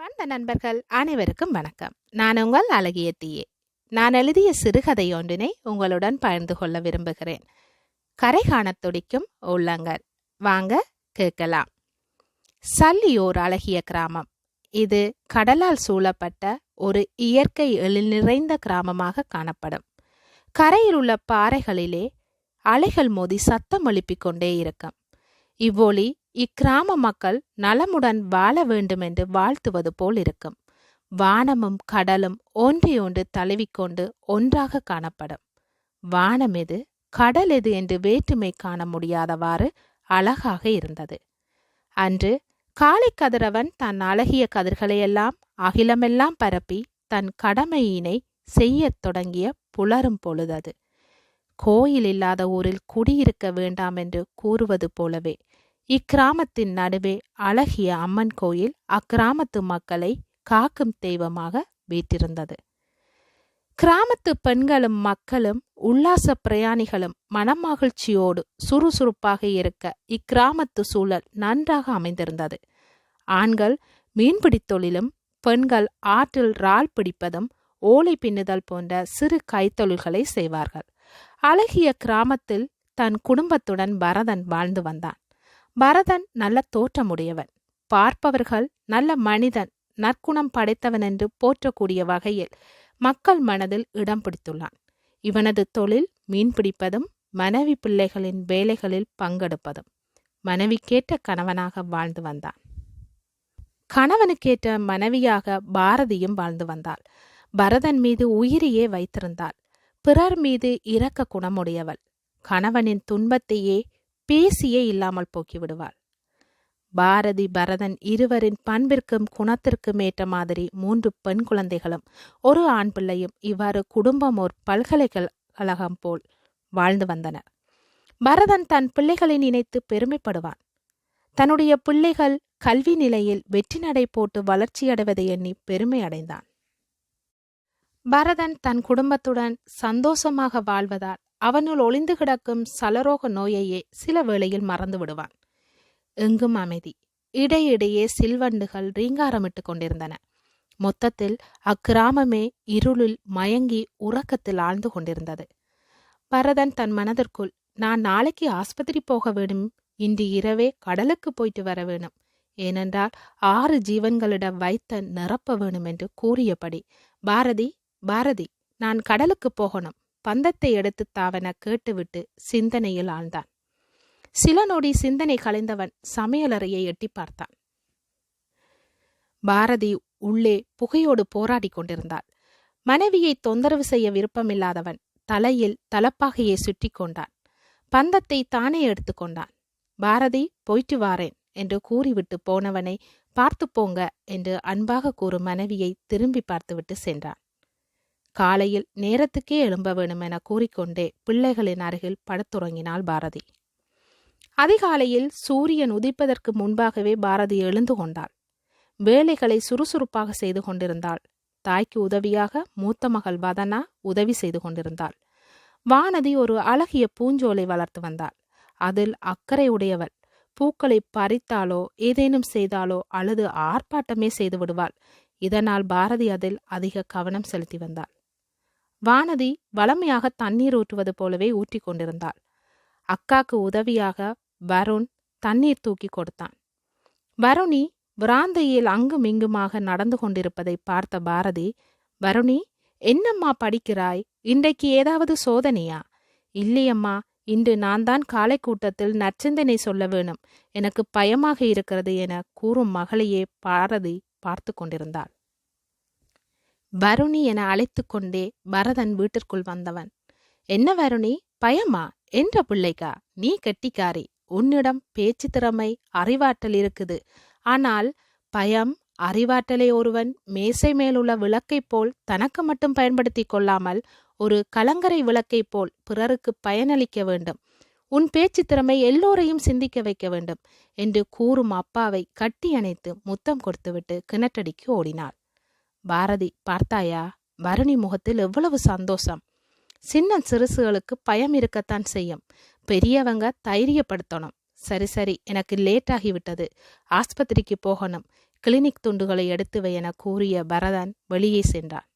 வந்த நண்பர்கள் அனைவருக்கும் வணக்கம். நான் உங்கள் அழகிய தீயே. நான் எழுதிய சிறுகதை ஒன்றினை உங்களுடன் பகிர்ந்து கொள்ள விரும்புகிறேன். கரை காண துடிக்கும் உள்ளங்கள். வாங்க கேட்கலாம். சல்லி ஓர் அழகிய கிராமம். இது கடலால் சூழப்பட்ட ஒரு இயற்கை எழில் நிறைந்த கிராமமாக காணப்படும். கரையில் உள்ள பாறைகளிலே அலைகள் மோதி சத்தம் எழுப்பிக் கொண்டே இருக்கும். இவ்வொலி இக்கிராம மக்கள் நலமுடன் வாழ வேண்டுமென்று வாழ்த்துவது போல் இருக்கும். வானமும் கடலும் ஒன்றையொன்று தழுவிக்கொண்டு ஒன்றாக காணப்படும். வானம் எது கடல் எது என்று வேற்றுமை காண முடியாதவாறு அழகாக இருந்தது. அன்று காளை கதிரவன் தன் அழகிய கதிர்களையெல்லாம் அகிலமெல்லாம் பரப்பி தன் கடமையினை செய்யத் தொடங்கிய புலரும் பொழுதது கோயில் இல்லாத ஊரில் குடியிருக்க வேண்டாம் என்று கூறுவது போலவே இக்கிராமத்தின் நடுவே அழகிய அம்மன் கோயில் அக்கிராமத்து மக்களை காக்கும் தெய்வமாக வீற்றிருந்தது. கிராமத்து பெண்களும் மக்களும் உல்லாச பிரயாணிகளும் மனமகிழ்ச்சியோடு சுறுசுறுப்பாக இருக்க இக்கிராமத்து சூழல் நன்றாக அமைந்திருந்தது. ஆண்கள் மீன்பிடித் தொழிலும் பெண்கள் ஆற்றில் இறால் பிடிப்பதும் ஓலை பின்னுதல் போன்ற சிறு கைத்தொழில்களை செய்வார்கள். அழகிய கிராமத்தில் தன் குடும்பத்துடன் பரதன் வாழ்ந்து வந்தான். பரதன் நல்ல தோற்றமுடையவன். பார்ப்பவர்கள் நல்ல மனிதன் நற்குணம் படைத்தவன் என்று போற்றக்கூடிய வகையில் மக்கள் மனதில் இடம் பிடித்துள்ளான். இவனது தொழில் மீன்பிடிப்பதும் மனைவி பிள்ளைகளின் வேலைகளில் பங்கெடுப்பதும். மனைவிக்கேற்ற கணவனாக வாழ்ந்து வந்தான். கணவனுக்கேற்ற மனைவியாக பாரதியும் வாழ்ந்து வந்தாள். பரதன் மீது உயிரையே வைத்திருந்தாள். பிறர் மீது இரக்க குணமுடையவள். கணவனின் துன்பத்தையே பேசியே இல்லாமல் போக்கிவிடுவாள். பாரதி பரதன் இருவரின் பண்பிற்கும் குணத்திற்கும் ஏற்ற மாதிரி மூன்று பெண் குழந்தைகளும் ஒரு ஆண் பிள்ளையும் இவ்வாறு குடும்பம் ஓர் பல்கலைக்கழகம் போல் வாழ்ந்து வந்தனர் பரதன் தன் பிள்ளைகளை நினைத்து பெருமைப்படுவான். தன்னுடைய பிள்ளைகள் கல்வி நிலையில் வெற்றி நடை போட்டு வளர்ச்சியடைவதை எண்ணி பெருமை அடைந்தான். பரதன் தன் குடும்பத்துடன் சந்தோஷமாக வாழ்வதால் அவனுள் ஒளிந்து கிடக்கும் சலரோக நோயையே சில வேளையில் மறந்து விடுவான். எங்கும் அமைதி. இடையிடையே சில்வண்டுகள் ரீங்காரமிட்டு கொண்டிருந்தன. மொத்தத்தில் அக்கிராமமே இருளில் மயங்கி உறக்கத்தில் ஆழ்ந்து கொண்டிருந்தது. பரதன் தன் மனதிற்குள் நான் நாளைக்கு ஆஸ்பத்திரி போக வேணும் இன்று இரவே கடலுக்கு போயிட்டு வர வேணும். ஏனென்றால் ஆறு ஜீவன்களிடம் வைத்த நிரப்ப வேணும் என்று கூறியபடி பாரதி பாரதி நான் கடலுக்கு போகணும். பந்தத்தை எடுத்து தாவென கேட்டுவிட்டு சிந்தனையில் ஆழ்ந்தான். சில நொடி சிந்தனை கலைந்தவன் சமையலறையை எட்டி பார்த்தான். பாரதி உள்ளே புகையோடு போராடி கொண்டிருந்தாள். மனைவியை தொந்தரவு செய்ய விருப்பமில்லாதவன் தலையில் தலப்பாகையை சுற்றி கொண்டான். பந்தத்தை தானே எடுத்துக்கொண்டான் பாரதி போயிட்டு வாரேன் என்று கூறிவிட்டு போனவனை பார்த்து போங்க என்று அன்பாக கூறும் மனைவியை திரும்பி பார்த்துவிட்டு சென்றான். காலையில் நேரத்துக்கே எழும்ப வேணும் என கூறிக்கொண்டே பிள்ளைகளின் அருகில் படுத்துறங்கினாள் பாரதி. அதிகாலையில் சூரியன் உதிப்பதற்கு முன்பாகவே பாரதி எழுந்து கொண்டாள். வேலைகளை சுறுசுறுப்பாக செய்து கொண்டிருந்தாள். தாய்க்கு உதவியாக மூத்த மகள் வதனா உதவி செய்து கொண்டிருந்தாள். வானதி ஒரு அழகிய பூஞ்சோலை வளர்த்து வந்தாள். அதில் அக்கறை உடையவள். பூக்களை பறித்தாலோ ஏதேனும் செய்தாலோ அல்லது ஆர்ப்பாட்டமே செய்து விடுவாள். இதனால் பாரதி அதில் அதிக கவனம் செலுத்தி வந்தாள். வானதி வளமையாக தண்ணீர் ஊற்றுவது போலவே ஊற்றி கொண்டிருந்தாள். அக்காக்கு உதவியாக வருண் தண்ணீர் தூக்கி கொடுத்தான். வருணி விராந்தையில் அங்கும் இங்குமாக நடந்து கொண்டிருப்பதை பார்த்த பாரதி வருணி என்னம்மா படிக்கிறாய்? இன்றைக்கு ஏதாவது சோதனையா? இல்லையம்மா இன்று நான் தான் காலை கூட்டத்தில் நற்சிந்தனை சொல்ல வேணும். எனக்கு பயமாக இருக்கிறது என கூறும் மகளையே பாரதி பார்த்து கொண்டிருந்தாள். வருணி என அழைத்து கொண்டே பரதன் வீட்டிற்குள் வந்தவன். என்ன வருணி பயமா? என்ற பிள்ளைக்கா? நீ கெட்டிக்காரி. உன்னிடம் பேச்சு திறமை அறிவாற்றல் இருக்குது. ஆனால் பயம் அறிவாற்றலை ஒருவன் மேசை மேலுள்ள விளக்கைப் போல் தனக்கு மட்டும் பயன்படுத்தி கொள்ளாமல் ஒரு கலங்கரை விளக்கைப் போல் பிறருக்கு பயனளிக்க வேண்டும். உன் பேச்சு திறமை எல்லோரையும் சிந்திக்க வைக்க வேண்டும் என்று கூறும் அப்பாவை கட்டி அணைத்து முத்தம் கொடுத்துவிட்டு கிணற்றடிக்கு ஓடினாள். பாரதி பார்த்தாயா? பரணி முகத்தில் எவ்வளவு சந்தோஷம். சின்ன சிறுசுகளுக்கு பயம் இருக்கத்தான் செய்யும். பெரியவங்க தைரியப்படுத்தணும். சரி சரி எனக்கு லேட் ஆகிவிட்டது ஆஸ்பத்திரிக்கு போகணும். கிளினிக் துண்டுகளை எடுத்து வை என கூறிய பரதன் வெளியே சென்றான்.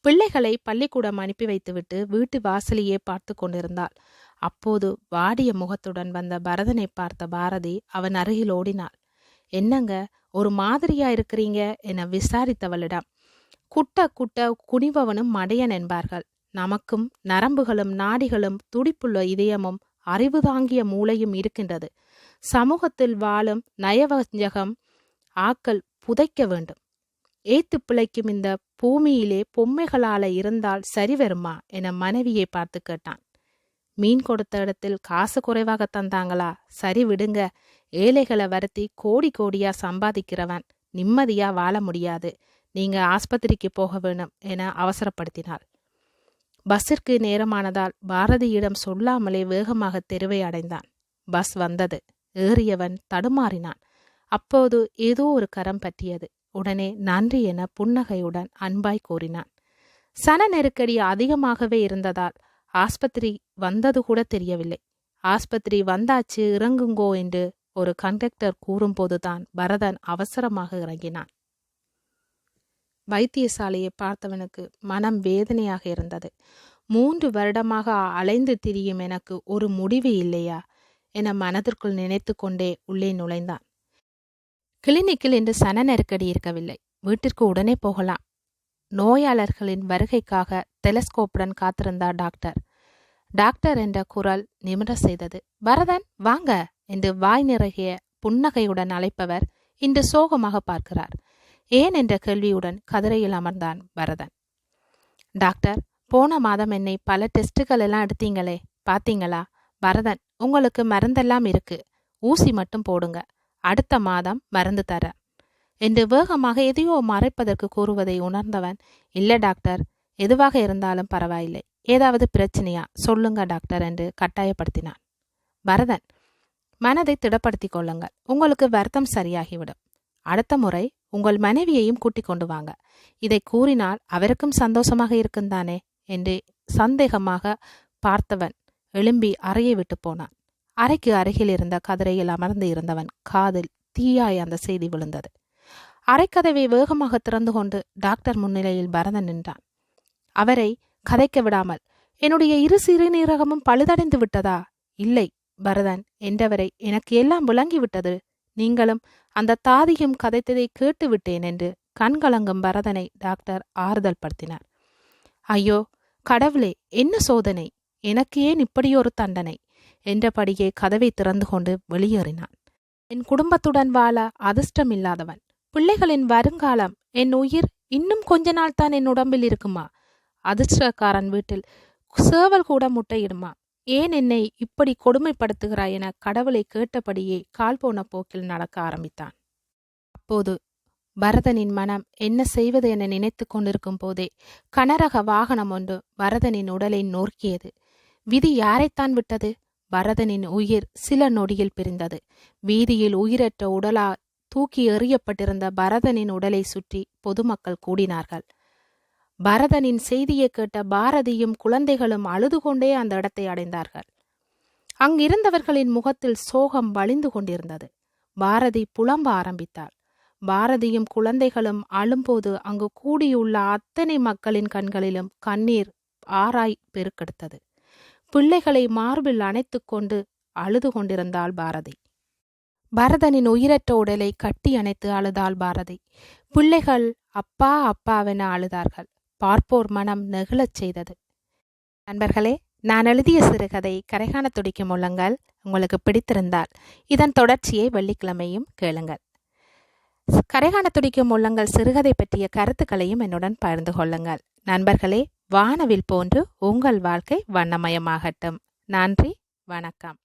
பிள்ளைகளை பள்ளிக்கூடம் அனுப்பி வைத்துவிட்டு வீட்டு வாசலையே பார்த்து கொண்டிருந்தாள். அப்போது வாடிய முகத்துடன் வந்த பரதனை பார்த்த பாரதி அவன் அருகில் ஓடினாள். என்னங்க? ஒரு மாதிரியா இருக்கிறீங்க என விசாரித்தவளிடம் குட்ட குட்ட குனிபவனும் மடையன் என்பார்கள். நமக்கும் நரம்புகளும் நாடிகளும் துடிப்புள்ள இதயமும் அறிவு தாங்கிய மூளையும் இருக்கின்றது. சமூகத்தில் வாழும் நயவஞ்சகம் ஆக்கள் புதைக்க வேண்டும். ஏத்து பிழைக்கும் இந்த பூமியிலே பொம்மைகளால இருந்தால் சரி வருமா? என மனைவியை பார்த்து கேட்டான். மீன் கொடுத்த இடத்தில் காசு குறைவாக தந்தாங்களா? சரி விடுங்க ஏழைகளை வருத்தி கோடி கோடியா சம்பாதிக்கிறவன் நிம்மதியா வாழ முடியாது. நீங்க ஆஸ்பத்திரிக்கு போக வேணும் என அவசரப்படுத்தினாள். பஸ்ஸிற்கு நேரமானதால் பாரதியிடம் சொல்லாமலே வேகமாக தெருவை அடைந்தான். பஸ் வந்தது. ஏறியவன் தடுமாறினான். அப்போது ஏதோ ஒரு கரம் பற்றியது. உடனே நன்றி என புன்னகையுடன் அன்பாய் கூறினான். சன நெருக்கடி அதிகமாகவே இருந்ததால் ஆஸ்பத்திரி வந்தது கூட தெரியவில்லை. ஆஸ்பத்திரி வந்தாச்சு இறங்குங்கோ என்று ஒரு கண்டக்டர் கூறும்போதுதான் பரதன் அவசரமாக இறங்கினான். வைத்தியசாலையை பார்த்தவனுக்கு மனம் வேதனையாக இருந்தது. மூன்று வருடமாக அலைந்து திரியும் எனக்கு ஒரு முடிவு இல்லையா என மனதிற்குள் நினைத்து கொண்டே உள்ளே நுழைந்தான். கிளினிக்கில் இன்று சன நெருக்கடி இருக்கவில்லை. வீட்டிற்கு உடனே போகலாம். நோயாளர்களின் வருகைக்காக டெலஸ்கோப்புடன் காத்திருந்தார் டாக்டர். டாக்டர் என்ற குரல் நிமிர செய்தது. பரதன் வாங்க. என்று வாய் நிறைய புன்னகையுடன் அழைப்பவர் இன்று சோகமாக பார்க்கிறார். ஏன் என்ற கேள்வியுடன் கதிரையில் அமர்ந்தான் பரதன். டாக்டர் போன மாதம் என்னை பல டெஸ்டுகள் எல்லாம் எடுத்தீங்களே பாத்தீங்களா பரதன் உங்களுக்கு மருந்தெல்லாம் இருக்கு. ஊசி மட்டும் போடுங்க. அடுத்த மாதம் மருந்து தர. என்று வேகமாக எதையோ மறைப்பதற்கு கூறுவதை உணர்ந்தவன் இல்ல டாக்டர் எதுவாக இருந்தாலும் பரவாயில்லை. ஏதாவது பிரச்சனையா? சொல்லுங்க டாக்டர் என்று கட்டாயப்படுத்தினான். பரதன் மனதை திடப்படுத்திக் கொள்ளுங்கள். உங்களுக்கு வருத்தம் சரியாகிவிடும். அடுத்த முறை உங்கள் மனைவியையும் கூட்டிக் கொண்டு வாங்க. இதை கூறினால் அவருக்கும் சந்தோஷமாக இருக்குந்தானே என்று சந்தேகமாக பார்த்தவன் எழும்பி அறையை விட்டு போனான். அறைக்கு அருகில் இருந்த கதிரையில் அமர்ந்து இருந்தவன் காதில் தீயாய் அந்த செய்தி விழுந்தது. அரைக்கதவை வேகமாக திறந்து கொண்டு டாக்டர் முன்னிலையில் பரதன் நின்றான். அவரை கதைக்க விடாமல் என்னுடைய இரு சிறுநீரகமும் பழுதடைந்து விட்டதா? இல்லை பரதன் என்றவரை எனக்கு எல்லாம் விளங்கிவிட்டது. நீங்களும் அந்த தாதியும் கதைத்ததை கேட்டுவிட்டேன் என்று கண்கலங்கும் பரதனை டாக்டர் ஆறுதல் படுத்தினார் ஐயோ கடவுளே என்ன சோதனை? எனக்கு ஏன் இப்படியொரு தண்டனை? என்றபடியே கதவை திறந்து கொண்டு வெளியேறினான். என் குடும்பத்துடன் வாழ அதிர்ஷ்டம் இல்லாதவன் பிள்ளைகளின் வருங்காலம் என் உயிர் இன்னும் கொஞ்ச நாள் தான் என் உடம்பில் இருக்குமா? அதிர்ஷ்டக்காரன் வீட்டில் சேவல் கூட முட்டையிடுமா? ஏன் என்னை இப்படி கொடுமைப்படுத்துகிறாய் என கடவுளை கேட்டபடியே கால் போன போக்கில் நடக்க ஆரம்பித்தான். அப்போது பரதனின் மனம் என்ன செய்வது என நினைத்து கொண்டிருக்கும் போதே கனரக வாகனம் ஒன்று பரதனின் உடலை நோக்கியது. விதி யாரைத்தான் விட்டது? பரதனின் உயிர் சில நொடியில் பிரிந்தது. வீதியில் உயிரற்ற உடலா தூக்கி எறியப்பட்டிருந்த பரதனின் உடலை சுற்றி பொதுமக்கள் கூடினார்கள். பரதனின் செய்தியை கேட்ட பாரதியும் குழந்தைகளும் அழுது கொண்டே அந்த இடத்தை அடைந்தார்கள். அங்கிருந்தவர்களின் முகத்தில் சோகம் வழிந்து கொண்டிருந்தது. பாரதி புலம்ப ஆரம்பித்தாள். பாரதியும் குழந்தைகளும் அழும்போது அங்கு கூடியுள்ள அத்தனை மக்களின் கண்களிலும் கண்ணீர் ஆராய் பெருக்கெடுத்தது. பிள்ளைகளை மார்பில் அணைத்துக் கொண்டு அழுது கொண்டிருந்தாள் பாரதி. பரதனின் உயிரற்ற உடலை கட்டி அணைத்து அழுதாள் பாரதி. பிள்ளைகள் அப்பா அப்பாவென அழுதார்கள். பார்ப்போர் மனம் நெகிழச் செய்தது. நண்பர்களே நான் எழுதிய சிறுகதை கரைகாண துடிக்கும் உள்ளங்கள் உங்களுக்கு பிடித்திருந்தால் இதன் தொடர்ச்சியை வெள்ளிக்கிழமையும் கேளுங்கள். கரைகாண துடிக்கும் உள்ளங்கள் சிறுகதை பற்றிய கருத்துக்களையும் என்னுடன் பகிர்ந்து கொள்ளுங்கள். நண்பர்களே வானவில் போன்று உங்கள் வாழ்க்கை வண்ணமயமாகட்டும். நன்றி வணக்கம்.